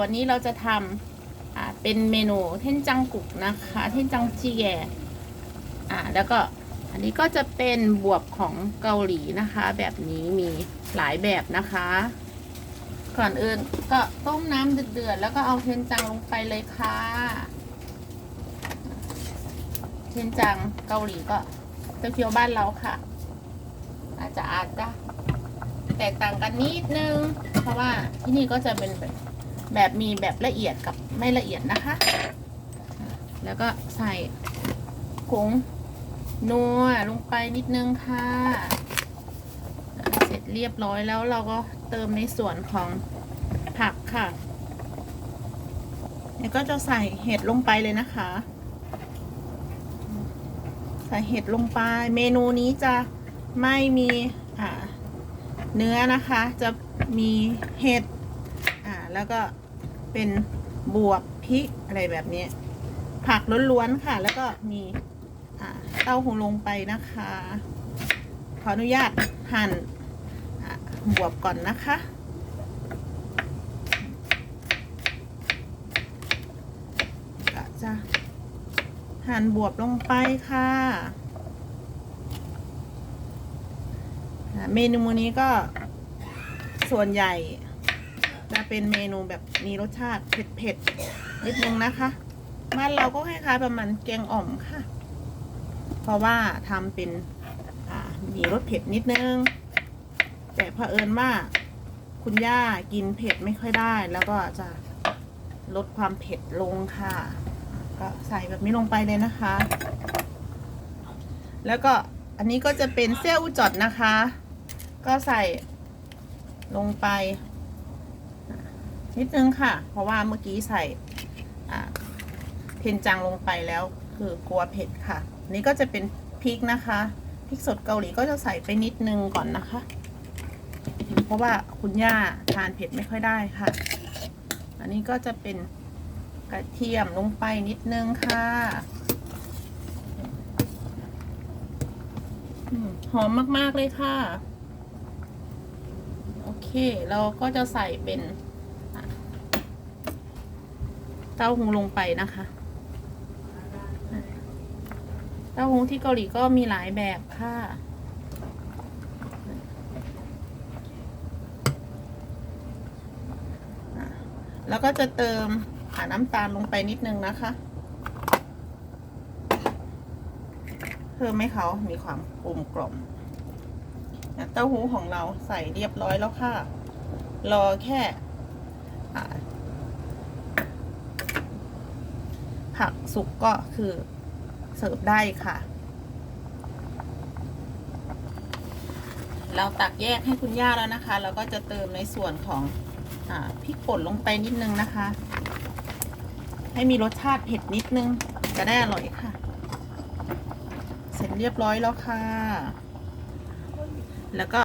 วันนี้เราจะทำเป็นเมนูเท่นจังกุกนะคะ เท่นจังจีแยอ่าแล้วก็อันนี้ก็จะเป็นบวบของเกาหลีนะคะ แบบนี้มีหลายแบบนะคะ ก่อนอื่นก็ต้มน้ำเดือดๆแล้วก็เอาเทนจังลงไปเลยค่ะ เทนจังเกาหลีก็เคียวบ้านเราค่ะ อาจจะอาจจะแตกต่างกันนิดนึง เพราะว่าที่นี่ก็จะเป็นแบบ แบบมีแบบละเอียดกับไม่ละเอียดนะคะ แล้วก็ใส่ผงนัวลงไปนิดนึงค่ะ เสร็จเรียบร้อยแล้วเราก็เติมในส่วนของผักค่ะแล้วก็จะใส่เห็ดลงไปเลยนะคะ ใส่เห็ดลงไป เมนูนี้จะไม่มีเนื้อนะคะ จะมีเห็ด อ่าแล้วก็เป็นบวบพริกอะไรแบบนี้ ผักล้วนๆค่ะ แล้วก็มีเต้าหู้ลงไปนะคะ ขออนุญาตหั่นบวบก่อนนะคะ ก็จะหั่นบวบลงไปค่ะ เมนูนี้ก็ส่วนใหญ่ จะเป็นเมนูแบบมีรสชาติเผ็ดๆนิดนึงนะคะบ้านเราก็คล้ายๆประมาณแกงอ่อมค่ะ เพราะว่าทำเป็นมีรสเผ็ดนิดนึง แต่เผอิญว่าคุณย่ากินเผ็ดไม่ค่อยได้ แล้วก็จะลดความเผ็ดลงค่ะ ก็ใส่แบบนี้ลงไปเลยนะคะ แล้วก็อันนี้ก็จะเป็นเซี่ยวจอดนะคะ ก็ใส่ลงไป นิดนึงค่ะ เพราะว่าเมื่อกี้ใส่เทนจังลงไปแล้วคือกลัวเผ็ดค่ะ นี่ก็จะเป็นพริกนะคะพริกสดเกาหลีก็จะใส่ไปนิดนึงก่อนนะคะ เพราะว่าคุณย่าทานเผ็ดไม่ค่อยได้ค่ะ อันนี้ก็จะเป็นกระเทียมลงไปนิดนึงค่ะอืมหอมมาก ๆ เลยค่ะ โอเค เราก็จะใส่เป็น เต้าหู้ลงไปนะคะเต้าหู้ที่เกาหลีก็มีหลายแบบค่ะแล้วก็จะเติมหาน้ำตาลลงไปนิดนึงนะคะ เพิ่มให้เขามีความกลมกล่อมเต้าหู้ของเราใส่เรียบร้อยแล้วค่ะ รอแค่อะ ผักสุกก็คือเสิร์ฟได้ค่ะ เราตักแยกให้คุณย่าแล้วนะคะแล้วก็จะเติมในส่วนของอพริกป่นลงไปนิดนึงนะคะ ให้มีรสชาติเผ็ดนิดนึงจะได้อร่อยค่ะ เสร็จเรียบร้อยแล้วค่ะ แล้วก็